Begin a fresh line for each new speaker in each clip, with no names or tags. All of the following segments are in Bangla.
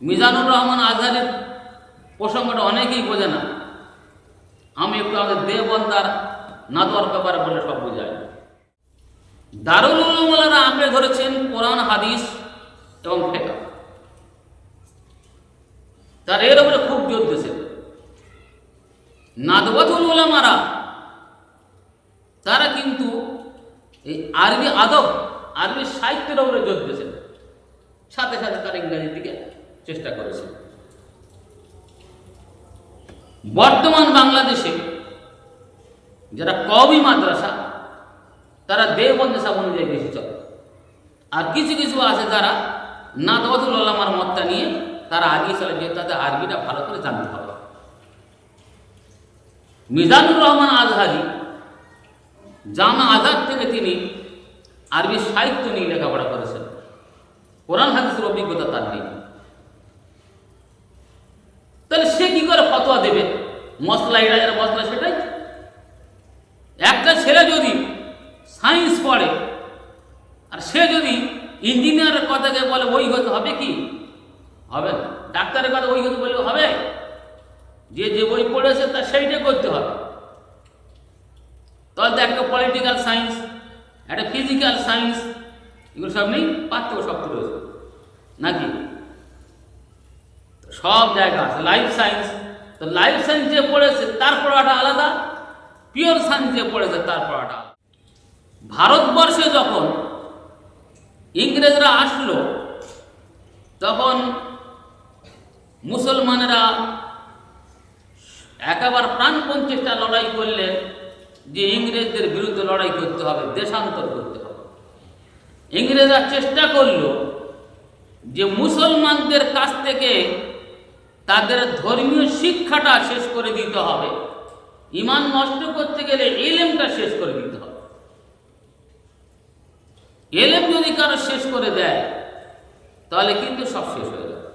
মিজানুর রহমান আজহারের প্রসঙ্গটা অনেকেই বোঝে না। আমি একটু আমাদের দেবন্দার নাদোয়ার ব্যাপারে বলে সব বোঝাই। দারুল উলুমালারা আঁকড়ে ধরেছেন কোরআন, হাদিস এবং ফেকা তার এর উপরে খুব জোর দিয়েছে নাদবাতুল উলামারা, তারা কিন্তু এই আরবি আদব, আরবি সাহিত্যের উপরে জোর দিয়েছেন। সাথে সাথে তার ইংরাজির দিকে চেষ্টা করেছে। বর্তমান বাংলাদেশে যারা কবি মাদ্রাসা, তারা দেওবন্দ অনুযায়ী বেশি চলে আর কিছু কিছু আছে যারা নাদবাতুল আল্লামার মতটা নিয়ে তারা আগিয়ে চলে যে তাদের আরবিটা ভালো করে জানতে হবে। মিজানুর রহমান আজহারি জামা আজাদ থেকে তিনি আরবি সাহিত্য নিয়ে লেখাপড়া করেছেন। কোরআন, হাদিসের অভিজ্ঞতা তার নেই। তাহলে সে কি করে ফতোয়া দেবে? মশলা এরা যারা মশলা সেটাই। একটা ছেলে যদি সায়েন্স পড়ে, আর সে যদি ইঞ্জিনিয়ারের কথাকে বলে, ওই হতে হবে কি? হবে ডাক্তারের কথা ওই হতে বললে হবে? যে যে বই পড়েছে তা সেইটা করতে হবে। তাহলে তো একটা পলিটিক্যাল সায়েন্স একটা ফিজিক্যাল সায়েন্স এগুলো সব নেই পার্থক্য সব রয়েছে নাকি? সব জায়গা আছে। লাইফ সায়েন্স তো লাইফ সায়েন্স যে পড়েছে, তার পড়াটা আলাদা পিওর সায়েন্স যে পড়েছে, তার পড়াটা আলাদা। ভারতবর্ষে যখন ইংরেজরা আসলো, তখন মুসলমানেরা একেবার প্রাণপণ চেষ্টা লড়াই করলেন যে ইংরেজদের বিরুদ্ধে লড়াই করতে হবে, দেশান্তর করতে হবে। ইংরেজরা চেষ্টা করল যে মুসলমানদের কাছ থেকে তাদের ধর্মীয় শিক্ষাটা শেষ করে দিতে হবে। ইমান নষ্ট করতে গেলে এলেমটা শেষ করে দিতে হবে। এলেম যদি কারও শেষ করে দেয়, তাহলে কিন্তু সব শেষ হয়ে যাবে।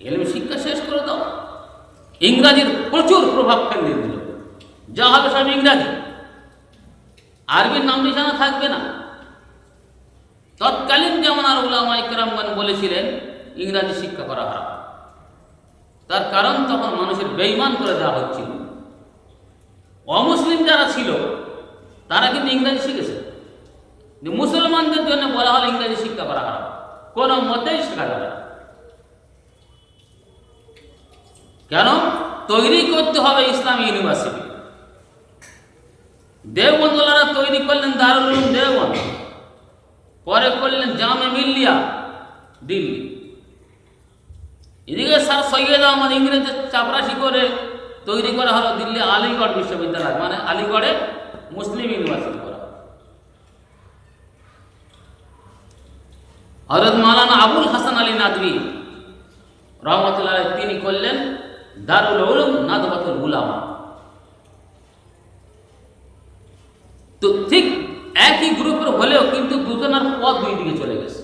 এলেম শিক্ষা শেষ করে দাও। ইংরাজির প্রচুর প্রভাব ফেলে দিল। যা হবে সব ইংরাজি। আরবির নাম নিশানা থাকবে না। তৎকালীন যেমন আর উলামা ইকরামগণ বলেছিলেন, ইংরাজি শিক্ষা করা হারাম। তার কারণ তখন মানুষের বেইমান করে দেওয়া হচ্ছিল। অমুসলিম যারা ছিল, তারা কিন্তু ইংরাজি শিখেছে। মুসলমানদের জন্য বলা হলো ইংরাজি শিক্ষা করা হারাম। কোনো মতেই শেখা যাবে না। কেন? তৈরি করতে হবে ইসলামী ইউনিভার্সিটি। দেওবন্দলারা তৈরি করলেন দারুল দেওবন্দ পরে করলেন জামে মিল্লিয়া, দিল্লি। এদিকে স্যার সৈয়দ আহমদ ইংরেজের চাপরাশি করে তৈরি করা হলো দিল্লি আলিগড় বিশ্ববিদ্যালয় মানে আলিগড়ে মুসলিম ইউনিভার্সিটি করা। হজরত মালানা আবুল হাসান আলী নাদবি রহমতুল্লাহ তিনি করলেন দারুল উলুম নাদবাতুল উলামা। তো ঠিক একই গ্রুপের হলেও কিন্তু দুজনের পথ দুই দিকে চলে গেছে।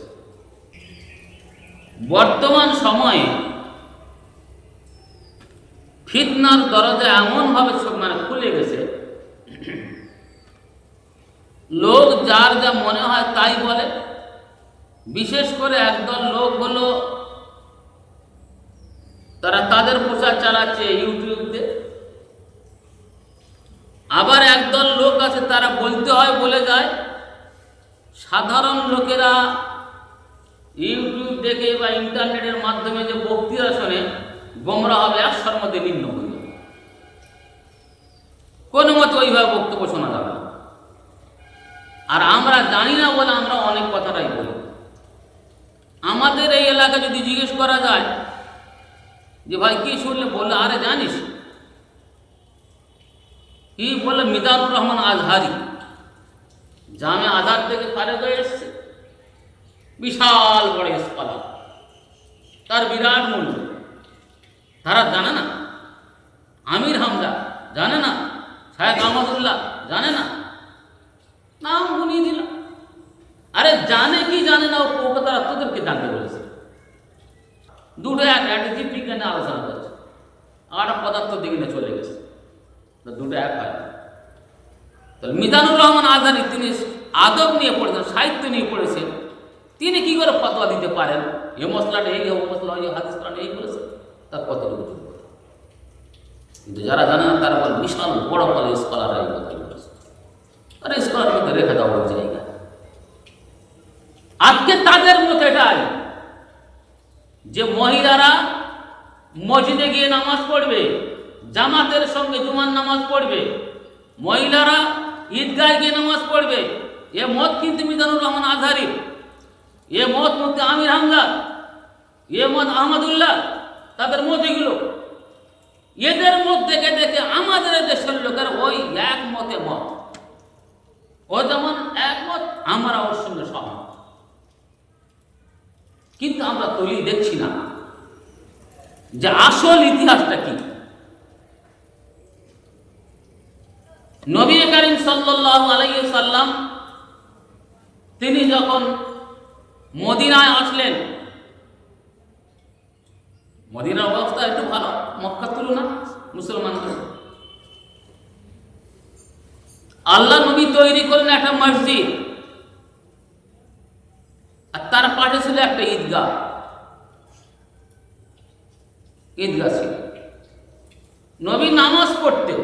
বর্তমান সময়ে ফিতনার দরজা এমনভাবে মানে খুলে গেছে। লোক যার যা মনে হয় তাই বলে। বিশেষ করে একদল লোক হলো, তারা তাদের প্রচার চালাচ্ছে ইউটিউব দিয়ে। আবার একদল লোক আছে, তারা বলতে হয় বলে যায়, সাধারণ লোকেরা ইউটিউব দেখে বা ইন্টারনেটের মাধ্যমে যে বক্তৃতা শোনে গোমরা হবে একশোর মধ্যে নিম্ন হয়ে কোনো মতো ওইভাবে বক্তব্য শোনা যাবে না। আর আমরা জানি না বলে আমরা অনেক কথাটাই বলি। আমাদের এই এলাকা যদি জিজ্ঞেস করা যায় যে ভাই, কি শুনলে? বললে আরে জানিস, কি বলে? মিজানুর রহমান আজহারি, জামে আধার থেকে পারে হয়ে এসছে। বিশাল বড় স্কলার তার বিরাট মূল্য। তারা জানে না। আমির হামজা জানে না। শাহেদ আহমদুল্লাহ জানে না। নাম শুনিয়ে দিলাম আরে জানে কি জানে না, ও কলকাতার তোদেরকে জানতে বলেছে। দুটো এক একটা জীববিজ্ঞানে আলোচনা করছে আর পদার্থ দিকে চলে গেছে। দুটো এক হয়। তাহলে মিজানুর রহমান আজারি তিনি আদব নিয়ে পড়েছেন, সাহিত্য নিয়ে পড়েছেন। তিনি কি করে ফতোয়া দিতে পারেন? এ মশলাটা এই মশলা এই হাদিস এই বলেছে। তার কতটুকু যোগ্যতা? কিন্তু যারা জানে না, তারা বলে, বিশাল বড় বড় স্কলার এই কথা বলেছে আরে স্কলার মধ্যে রেখে দাও ওই জায়গা। আজকে তাদের মতো এটাই যে মহিলারা মসজিদে গিয়ে নামাজ পড়বে, জামাতের সঙ্গে জুমার নামাজ পড়বে, মহিলারা ঈদগায় গিয়ে নামাজ পড়বে, এ মত কিন্তু মিজানুর রহমান আজহারি, এ মত মধ্যে আমির হামজা এ মত আহমদুল্লাহ তাদের মত এগুলো। এদের মত দেখে দেখে? আমাদের দেশের লোকের ওই এক মতে। ও যেমন একমত, আমরা ওর সঙ্গে সহমত কিন্তু আমরা তৈরি দেখছি না। যে আসল ইতিহাসটা কি? নবী করিম সাল্লাল্লাহু আলাইহি সাল্লাম তিনি যখন মদিনায় আসলেন মদিনার অবস্থা একটু ভালো, মক্কার তুলনা মুসলমানদের। আল্লাহ নবী তৈরি করলেন একটা মসজিদ, আর তার পাশে ছিল একটা ঈদগাহ। ঈদগাহ ছিল। নবী নামাজ পড়তেন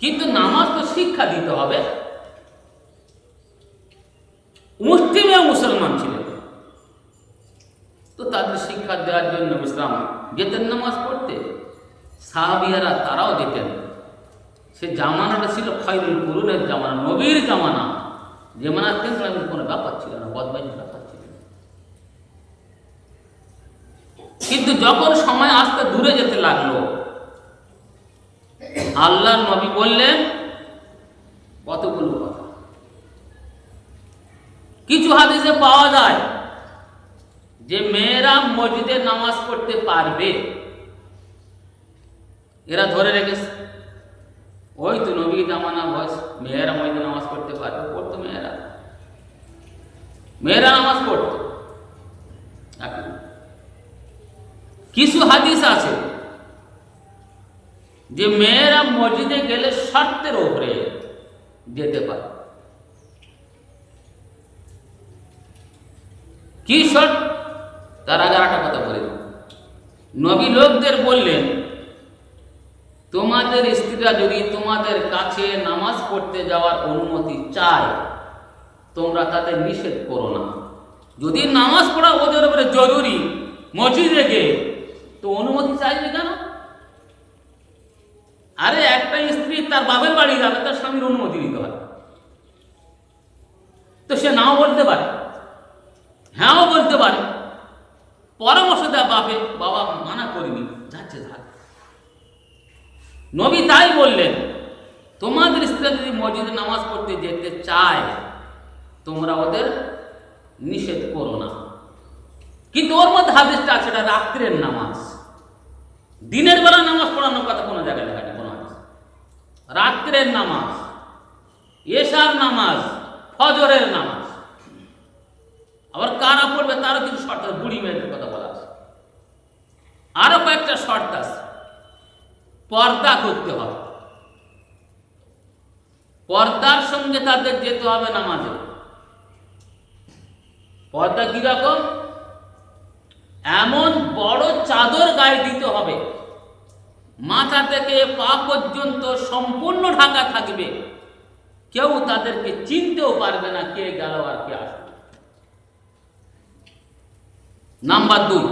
কিন্তু নামাজ তো শিক্ষা দিতে হবে। মুসলিমেও মুসলমান ছিলেন তো তাদের শিক্ষা দেওয়ার জন্য ইসলাম যেতেন নামাজ পড়তে সাহাবিয়ারা তারাও যেতেন। সে জামানাটা ছিল খৈরুল কুরুনের জামানা, নবীর জামানা। জামানা কিন্তু কোনো ব্যাপার ছিল না, বদমাইশের ব্যাপার ছিল। কিন্তু যখন সময় আস্তে দূরে যেতে লাগল আল্লাহ নবী বললেন, কতগুলো কথা। কিছু হাদিসে পাওয়া যায় যে মেয়েরা মসজিদে নামাজ পড়তে পারবে, এরা ধরে রেখেছে। ওই তো নবী জামানা বয়স, মেয়েরা মসজিদে নামাজ পড়তে পারবে, পড়তো মেয়েরা। মেয়েরা নামাজ পড়তো। কিছু হাদিস আছে যে মেয়েরা মসজিদে গেলে শর্তের ওপরে যেতে পারে। কি শর্ত? তার আগে একটা কথা বলে। নবী লোকদের বললেন, তোমাদের স্ত্রীরা যদি তোমাদের কাছে নামাজ পড়তে যাওয়ার অনুমতি চায়, তোমরা তাদের নিষেধ করো না। যদি নামাজ পড়া ওদের উপরে জরুরি, মসজিদে গিয়ে তো অনুমতি চাইবে কেন? আরে একটা স্ত্রী তার বাপের বাড়ি যাবে, তার স্বামীর অনুমতি দিতে হয় তো সে নাও বলতে পারে। হ্যাঁও বলতে পারে। পরামর্শ দেয় বাপে বাবা মানা করিনি, যাচ্ছে থাক নবী তাই বললেন, তোমাদের স্ত্রী যদি মসজিদে নামাজ পড়তে যেতে চায়, তোমরা ওদের নিষেধ করো না। কিন্তু ওর মধ্যে হাদিসটা আছে, এটা রাত্রের নামাজ। দিনের বেলা নামাজ পড়ানোর কথা কোনো জায়গায় লেখা নেই, কোনো হাদিস। রাত্রের নামাজ, এশার নামাজ, ফজরের নামাজ আবার কারা পড়বে তারও কিছু শর্ত আছে, বুড়ি মেয়েদের কথা বলা আছে। আরও কয়েকটা শর্ত আছে। পর্দা করতে হবে। পর্দার সঙ্গে তাদের যেতে হবে নামাজে। পর্দা কীরকম? এমন বড় চাদর গায়ে দিতে হবে। মাথা থেকে পা পর্যন্ত সম্পূর্ণ ঢাকা থাকবে। কেউ তাদেরকে চিনতেও পারবে না কে গেল আর কে আসবে। নাম্বার দুই,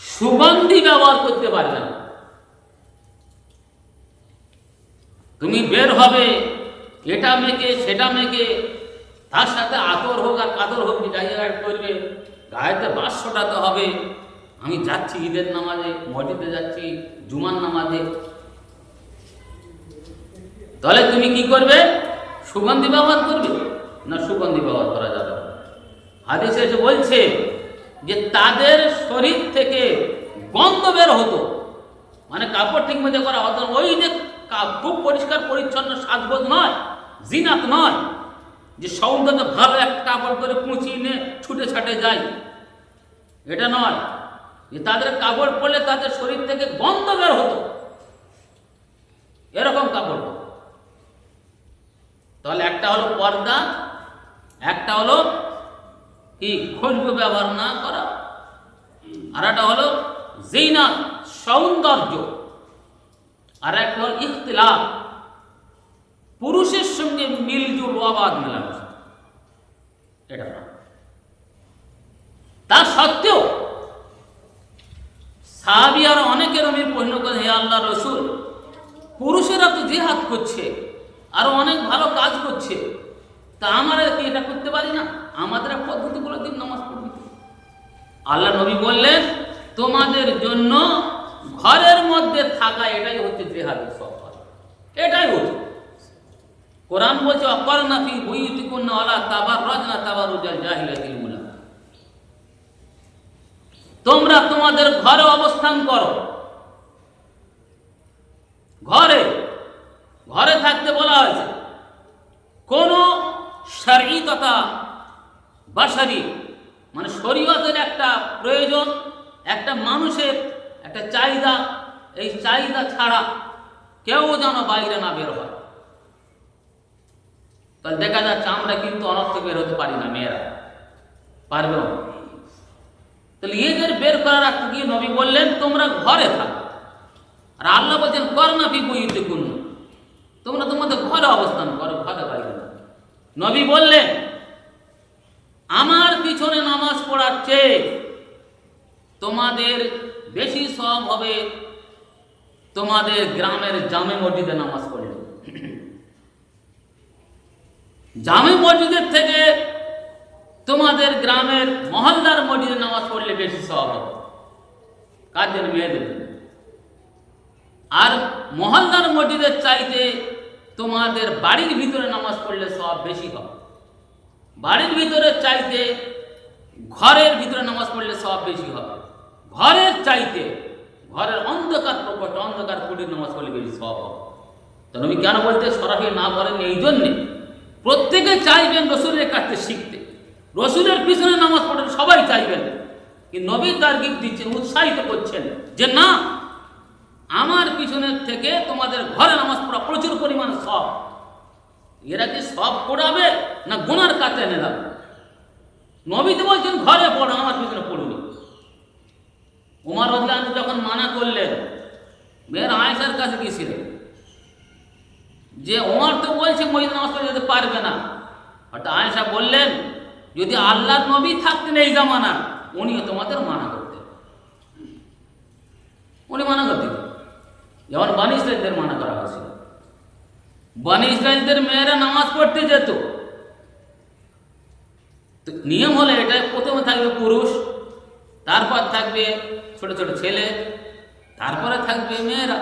সুগন্ধি ব্যবহার করতে পারবে না। তুমি বের হবে, এটা মেখে, সেটা মেখে, তার সাথে আতর হোক আর কাতর হোক জায়গায় করবে, গায়েতে বাস ফোটাতে হবে। আমি যাচ্ছি ঈদের নামাজে, মসজিদে যাচ্ছি, জুমার নামাজে। তাহলে তুমি কি করবে? সুগন্ধি ব্যবহার করবে? না সুগন্ধি ব্যবহার করা যাবে না। হাদিসে এসে বলছে যে তাদের শরীর থেকে গন্ধ বের হতো। মানে কাপড় ঠিক মতো করা হতো ওই যে খুব পরিষ্কার, পরিচ্ছন্ন, সাজগোজ নয়, জিনাত নয়, যে সৌন্দর্য ভালো একটা কাপড় করে নিয়ে ছুটে ছাটে যায়। এটা নয়। যে তাদের কাপড় পরলে তাদের শরীর থেকে গন্ধ বের হতো। এরকম কাপড় তাহলে একটা হলো পর্দা, একটা হলো কি খুশবু ব্যবহার না করা। আর একটা হলো জিনা, সৌন্দর্য। আর একটা হল ইখতিলাফ। পুরুষের সঙ্গে মিলজুল অবাধ মেলামেশা এটা তা সত্ত্বেও সাহাবি আর অনেকের আমি পণ্য করে, হে আল্লাহ রসুল, পুরুষেরা তো জেহাদ করছে আরও অনেক ভালো কাজ করছে। তা আমরা কি এটা করতে পারি না? আমাদের এক পদ্ধতি বলে দিন, নামাজ পড়বি আল্লাহ নবী বললেন, তোমাদের জন্য ঘরের মধ্যে থাকা এটাই হচ্ছে জেহাদের সফল এটাই হচ্ছে। কোরআন বলছে অকরনাফি বইতিকুন্না আলা তাবার রজনা তাবার মুলা তোমরা তোমাদের ঘরে অবস্থান করো। ঘরে ঘরে থাকতে বলা হয়েছে, কোন সারি তথা বাসারি মানে শরীয়তের একটা প্রয়োজন, একটা মানুষের একটা চাহিদা, এই চাহিদা ছাড়া কেউ যেন বাইরে না বের হয়। তাহলে দেখা যাচ্ছে আমরা কিন্তু অনর্থ বের হতে পারি না মেয়েরা। পারবেও। তাহলে এদের বের করার আগে গিয়ে নবী বললেন, তোমরা ঘরে থাকো। আর আল্লাহ বলছেন কর না বিপরীতে কোন তোমরা তোমাদের ঘরে অবস্থান করো, ঘরে বাইরে নবী বললেন আমার পিছনে নামাজ পড়ার চেয়ে তোমাদের বেশি সব হবে তোমাদের গ্রামের জামে মসজিদে নামাজ পড়লে জামে মসজিদের থেকে তোমাদের গ্রামের মহল্লার মসজিদে নামাজ পড়লে বেশি সব হবে। কার জন্য? মেয়েদের আর মহল্লার মসজিদের চাইতে তোমাদের বাড়ির ভিতরে নামাজ পড়লে সব বেশি হবে। বাড়ির ভিতরে চাইতে ঘরের ভিতরে নামাজ পড়লে সব বেশি হবে। ঘরের চাইতে ঘরের অন্ধকার প্রকট, অন্ধকার কুটির নামাজ পড়লে বেশি সব হবে। তো নবী কেন বলতে সরাসরি না বলেন এই জন্যে প্রত্যেকে চাইবেন রসুলের কাছে শিখতে। রসুলের পিছনে নামাজ পড়েন, সবাই চাইবেন। কিন্তু নবী তার গিফট দিচ্ছেন, উৎসাহিত করছেন যে না, আমার পিছনের থেকে তোমাদের ঘরে নামাজ পড়া প্রচুর পরিমাণে সব এরা কি সব পড়াবে না গুনার কাছে এনে যাবে নবী তো বলছেন, ঘরে পড়ো, আমার পিছনে পড়ুনি উমার রহমান যখন মানা করলেন, মেয়ের আয়েশার কাছে গিয়েছিলেন। যে ওমর তো বলছে, মহিলা নামাজ পড়ে যেতে পারবে না। অর্থাৎ আয়েশা বললেন, যদি আল্লাহর নবী থাকতেন এই জামানা উনিও তোমাদের মানা করতেন। উনি মানা করতেন। যেমন বানি ইসরায়েলদের মানা করা হয়েছিল। বানি ইসরায়েলদের মেয়েরা নামাজ পড়তে যেত। নিয়ম হলে এটা, প্রথমে থাকবে পুরুষ, তারপর থাকবে ছোট ছোট ছেলে, তারপরে থাকবে মেয়েরা।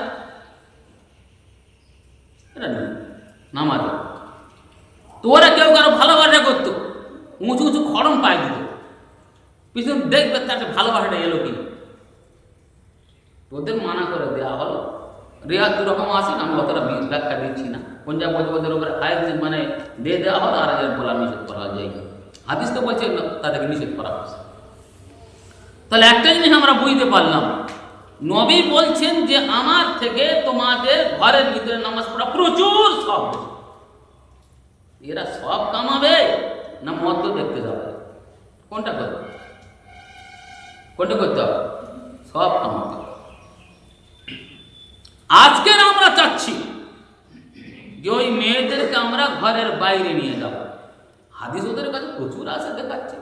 নেই তো ওরা কেউ কারও ভালোবাসা করতো, উঁচু উঁচু খড়ম পায় দিত। পিছন দেখবে তাকে ভালোবাসাটা এলো কি তোদের মানা করে দেওয়া হলো। রেহাত দু রকম আছে আমি অতটা ব্যাখ্যা দিচ্ছি না পঞ্জাব মজবদের উপরে আয় মানে দিয়ে দেওয়া হলো আর এদের বলা নিষেধ করা যায় হাদিস তো বলছে তাদেরকে নিষেধ করা হয়েছে। তাহলে একটা জিনিস আমরা বুঝতে পারলাম, নবী বলছেন যে আমার থেকে তোমাদের ঘরের ভিতরে নামাজ পড়া প্রচুর সব। এরা সব কামাবে না মদ্য দেখতে যাবে? কোনটা করবে? কোনটা করতে হবে? সব কামাতে হবে আজকের আমরা চাচ্ছি যে ওই মেয়েদেরকে আমরা ঘরের বাইরে নিয়ে যাব। হাদিস ওদের কাছে প্রচুর আছে দেখাচ্ছে।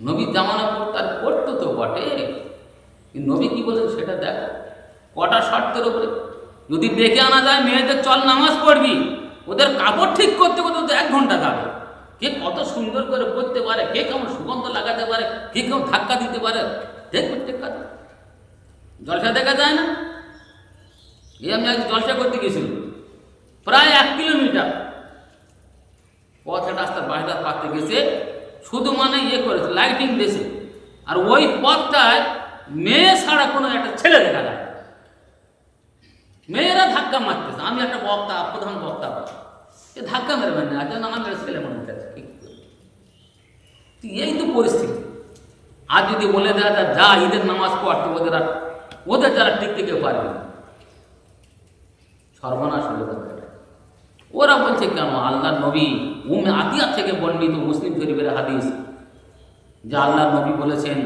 নবীর জামানা আর পড়তো তো বটে। নবী কি বলেন সেটা দেখ। কটা শর্তের উপরে। যদি ডেকে আনা যায়, মেয়েদের চল নামাজ পড়বি। ওদের কাপড় ঠিক করতে করতে ওদের এক ঘণ্টা যাবে। কে কত সুন্দর করে পড়তে পারে, কে কেমন সুগন্ধ লাগাতে পারে, কে কেমন ধাক্কা দিতে পারে দেখবে টেক্কা দেবে জলসা দেখা যায় না? এই আমি আজ জলসা করতে গেছিলাম প্রায় এক কিলোমিটার। পথে রাস্তার বাইরে পাতে গেছে, শুধু মানে ইয়ে করেছে লাইটিং দিয়েছে। আর ওই পথটায় মেয়ে ছাড়া কোনো একটা ছেলে দেখা যায়। মেয়েরা ধাক্কা মারতেছে। আমি একটা বক্তা, প্রধান বক্তা এ ধাক্কা মেরবেন না, আজ আমার মেরে ছেলে মনে হচ্ছে। এই তো পরিস্থিতি। আর যদি বলে দেওয়া যা, ঈদের নামাজ পড়তে ওদের আর ওদের যারা টিকতে কেউ পারবে না। সর্বনাশ হয়ে যাবে ওরা বলছে কেন? আল্লাহ নবী উমে আতিয়া থেকে বর্ণিত মুসলিম শরীফের হাদিস, যে আল্লাহ নবী বলেছেন,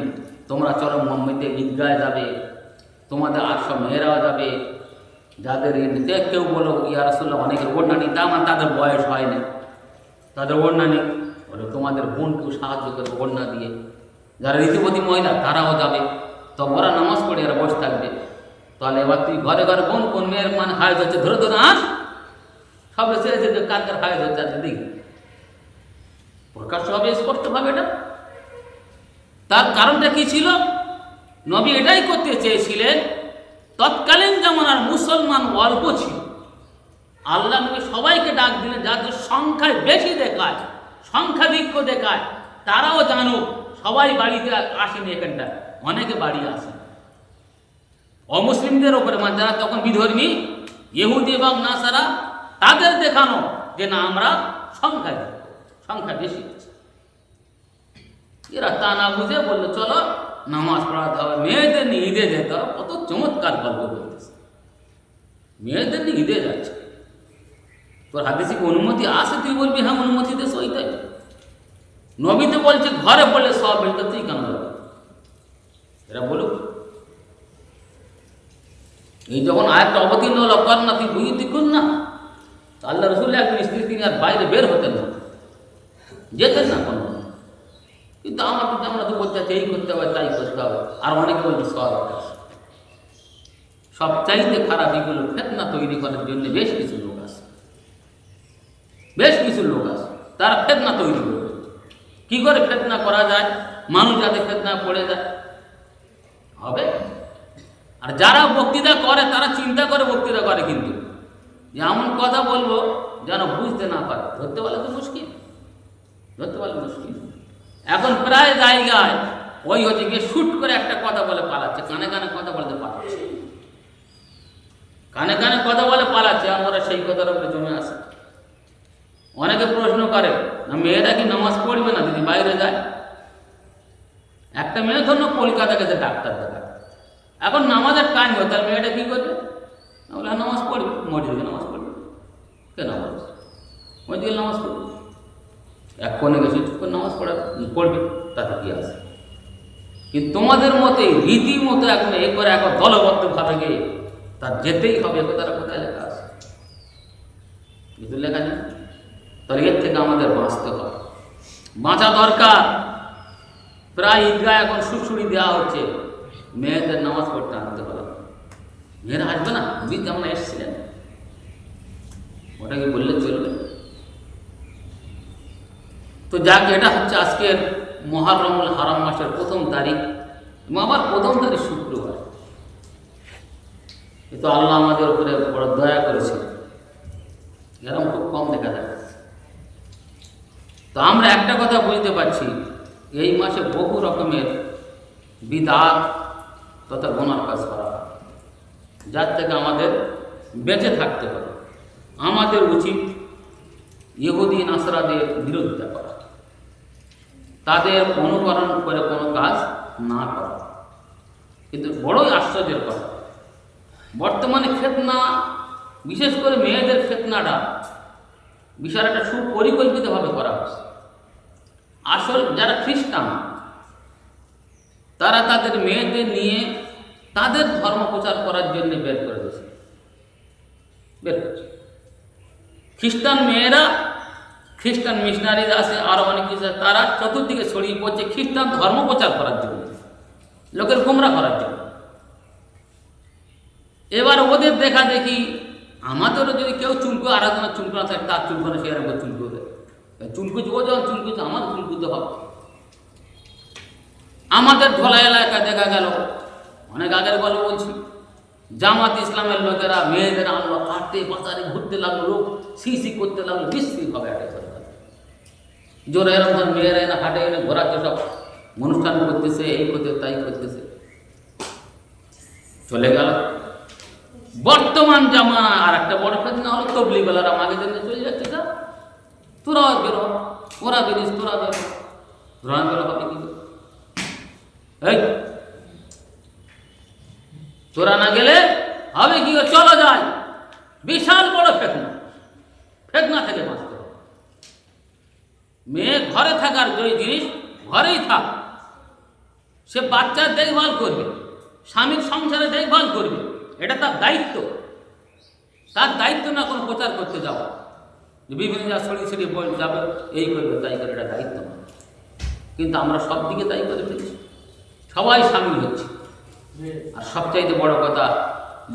তোমরা চলো মোহাম্মদে ঈদগায় যাবে, তোমাদের সব মেয়েরাও যাবে, যাদের এমনিতে কেউ বলো, ইয়া রাসুল্লাহ অনেকের ওড়না নেই তা আমার তাদের বয়স হয় না। তাদের ওড়না নেই। বলে, তোমাদের বোনকেও সাহায্য করে ওড়না দিয়ে। যারা রীতিপতি মহিলা, তারাও যাবে। তো ওরা নামাজ পড়ে, এরা বসে থাকবে। তাহলে এবার তুই ঘরে ঘরে কোন কোন মেয়ের মানে হায়জ হচ্ছে ধরে ধরে আস সব ছেড়েছে যে কার কার হায়জ হচ্ছে আছে দেখি। প্রকাশ হবে, স্পষ্টভাবে এটা। তার কারণটা কি ছিল? নবী এটাই করতে চেয়েছিলেন, তৎকালীন জামানার মুসলমান অল্প ছিল। আল্লাহ নবী সবাইকে ডাক দিলেন যাদের সংখ্যায় বেশি দেখায় সংখ্যাধিক্য দেখায়, তারাও জানুক, সবাই বাড়িতে আসেনি এখানটা অনেকে বাড়ি আসে অমুসলিমদের ওপরে মানে যারা তখন বিধর্মী, ইহুদি এবং নাসারা তাদের দেখানো যে না, আমরা সংখ্যায় সংখ্যা বেশি। এরা তা না বুঝে বলল, চলো নামাজ পড়াতে হবে মেয়েদের নিয়ে ঈদে যেতে কত চমৎকার গল্প বলতেছে। মেয়েদের নিয়ে ঈদে যাচ্ছে। তোর হাতে কি অনুমতি আছে? তুই বলবি হ্যাঁ অনুমতি দেশ ওইটাই। নবীতে বলছে, ঘরে পড়লে সব বেরোতে তুই কেন এরা বলুক এই যখন আয়টা অবতীর্ণ হলো কর না তুই বুঝি তুই কর না আল্লাহ রসুল একজন স্ত্রী, তিনি আর বাইরে বের হতেন না। যেতেন না কোনো। কিন্তু আমার কিন্তু আমরা তো বলতে এই করতে হবে, তাই করতে হবে। আর অনেকে বলছে সব চাইতে খারাপ এগুলো ফেতনা তৈরি করার জন্য বেশ কিছু লোক আছে। বেশ কিছু লোক আছে, তারা ফেতনা তৈরি করবে কি করে ফেতনা করা যায়? মানুষ যাতে ফেতনা পড়ে যায়? হবে। আর যারা বক্তৃতা করে, তারা চিন্তা করে বক্তৃতা করে কিন্তু। যে এমন কথা বলব, যেন বুঝতে না পারে। ধরতে পারলে তো মুশকিল। ধরতে পারলে মুশকিল। এখন প্রায় জায়গায় ওই হচ্ছে গিয়ে শ্যুট করে একটা কথা বলে পালাচ্ছে, কানে কানে কথা বলতে পালাচ্ছে। কানে কানে কথা বলে পালাচ্ছে, আমরা সেই কথার উপরে জমে আসে অনেকে প্রশ্ন করে, না মেয়েরা কি নামাজ পড়বে না? দিদি বাইরে যায়? একটা মেয়ে ধরুন কলকাতা গেছে, ডাক্তার দেখা এখন নামাজের টাইম হয় তার মেয়েটা কী করবে? না বলে হ্যাঁ, নামাজ পড়বে। মসজিদে নামাজ পড়বে। কে নামাজ? মসজিদে নামাজ পড়বে। এক কোণে গেছে চুপ নামাজ পড়া পড়বে তাতে কী আছে? কিন্তু তোমাদের মতে রীতিমতো এখন এ করে এখন দলবদ্ধভাবে তার যেতেই হবে কথাটা কোথায় লেখা আছে? কিন্তু লেখা নেই? তাহলে এর থেকে আমাদের বাঁচতে হবে। বাঁচা দরকার। প্রায় ঈদগাহ এখন সুড়সুড়ি দেওয়া হচ্ছে। মেয়েদের নামাজ পড়তে আনতে হবে মেয়েরা আসবে না? নবী যেমন এসেছিলেন। ওটাকে বললে চলবে। তো যাক, এটা হচ্ছে আজকের মহারমুল হারাম মাসের প্রথম তারিখ এবং আবার প্রথম তারিখ শুক্রবার। এ তো আল্লাহ আমাদের উপরে বড় দয়া করেছে। এরকম খুব কম দেখা যায়। তো আমরা একটা কথা বুঝতে পারছি, এই মাসে বহু রকমের বিদাত তথা গোনার কাজ করা। হয় যার থেকে আমাদের বেঁচে থাকতে হবে। আমাদের উচিত ইহুদি, নাসরাদের বিরোধিতা করা। তাদের অনুকরণ করে কোনো কাজ না করা। কিন্তু বড়ই আশ্চর্যের কথা। বর্তমানে ফেতনা, বিশেষ করে মেয়েদের ফেতনাটা বিষয়টা সুপরিকল্পিতভাবে করা হচ্ছে আসল যারা খ্রিস্টান, তারা তাদের মেয়েদের নিয়ে তাদের ধর্ম প্রচার করার জন্য বের করে দিয়েছে। বের করছে। খ্রিস্টান মেয়েরা, খ্রিস্টান মিশনারিজ আছে আরও অনেক কিছু তারা চতুর্দিকে ছড়িয়ে পড়ছে খ্রিস্টান ধর্ম প্রচার করার জন্য, লোকের গোমরা করার জন্য। এবার ওদের দেখা দেখি আমাদেরও যদি কেউ চুলকো আরাধনা চুলকো না থাকে, তার চুলকো না, সে এরকম চুলকো দেয়। চুলকুচ ও যখন চুলকুচ আমার চুলকুতে হবে। আমাদের ধলা এলাকায় দেখা গেল অনেক আগের গল্প বলছি, জামাত ইসলামের লোকেরা, মেয়েদের আনলো হাঁটতে বাজারে ঘুরতে লাগল, লোক সি সি করতে লাগল বিশ্রী হবে একটা করে জোরে এরকম ধর মেয়েরা এনে হাটে এনে ঘোরাচ্ছে সব, অনুষ্ঠান করতেছে, এই করতে, তাই করতেছে। চলে গেল। বর্তমান জামা, আর একটা বড় ফেতনা হলো তবলিগলারা আমাকে জন্য চলে যাচ্ছে যা। তোরা বেরো, ওরা বেরিস, তোরা বেরো। তোরা বেরো হবে কি? এই তোরা না গেলে হবে কি? চলো যাই। বিশাল বড় ফেতনা। ফেতনা থেকে বাঁচতে হবে। মেয়ে ঘরে থাকার যে জিনিস ঘরেই থাক। সে বাচ্চার দেখভাল করবে, স্বামীর সংসারে দেখভাল করবে, এটা তার দায়িত্ব। তার দায়িত্ব না কোনো প্রচার করতে যাওয়া। বিভিন্ন যা ছড়িয়ে ছড়িয়ে বল যাবে, এই করবে, তাই করে এটা দায়িত্ব। কিন্তু আমরা সব দিকে তাই করে ফেলছি। সবাই সামিল হচ্ছে। আর সবচাইতে বড় কথা,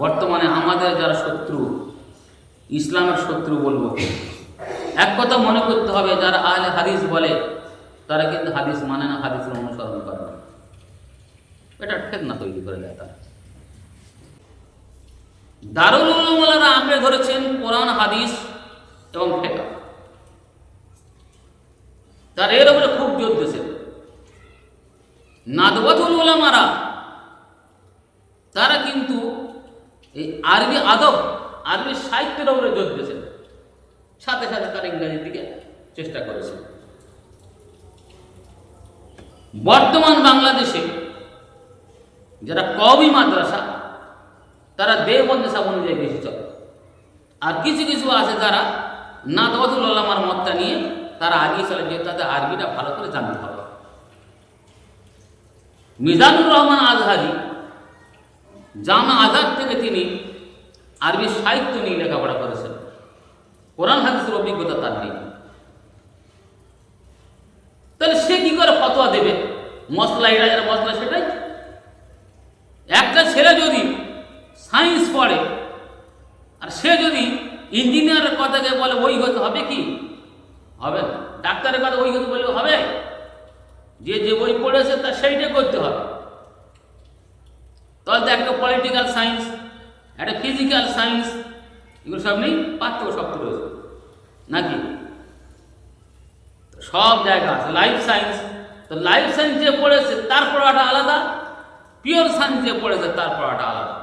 বর্তমানে আমাদের যারা শত্রু, ইসলামের শত্রু বলব, এক কথা মনে করতে হবে, যারা আহলে হাদিস বলে, তারা কিন্তু হাদিস মানে না, হাদিসের অনুসরণ করে না। এটা ফেতনা তৈরি করে দেয় তারা। দারুল উলুমালারা আঁকড়ে ধরেছেন কোরআন, হাদিস এবং ফেকা তার এর উপরে খুব জোর দিয়েছেন। নাদবাতুল উলামারা তারা কিন্তু এই আরবি আদব, আরবি সাহিত্যের উপরে জোর দিয়েছেন। সাথে সাথে তারা ইংরেজির দিকে চেষ্টা করেছেন। বর্তমান বাংলাদেশে যারা কবি মাদ্রাসা, তারা দেওবন্দ সাব অনুযায়ী বেশি চলে। আর কিছু কিছু আছে যারা নাদবাতুল আল্লামার মতটা নিয়ে তারা আগিয়ে চলে যে তাদের আরবিটা ভালো করে জানতে হবে। মিজানুর রহমান আজহারি, জামা আজাদ থেকে তিনি আরবি সাহিত্য নিয়ে লেখাপড়া করেছেন। কোরআন, হাদিসের অভিজ্ঞতা তার নেই। তাহলে সে কি করে ফতোয়া দেবে? মশলা এটা যেটা মশলা সেটাই। একটা ছেলে যদি সায়েন্স পড়ে, আর সে যদি ইঞ্জিনিয়ারের কথাকে বলে, ওই হতে হবে কি? হবে ডাক্তারের কথা ওই হতে বলে হবে? যে যে বই পড়েছে, তার সেইটা করতে হবে। তাহলে তো একটা পলিটিক্যাল সায়েন্স একটা ফিজিক্যাল সায়েন্স এগুলো সব নেই, পার্থক্য সব রয়েছে নাকি? সব জায়গা আছে লাইফ সায়েন্স তো লাইফ সায়েন্স যে পড়েছে, তার পড়াটা আলাদা পিওর সায়েন্স যে পড়েছে, তার পড়াটা আলাদা।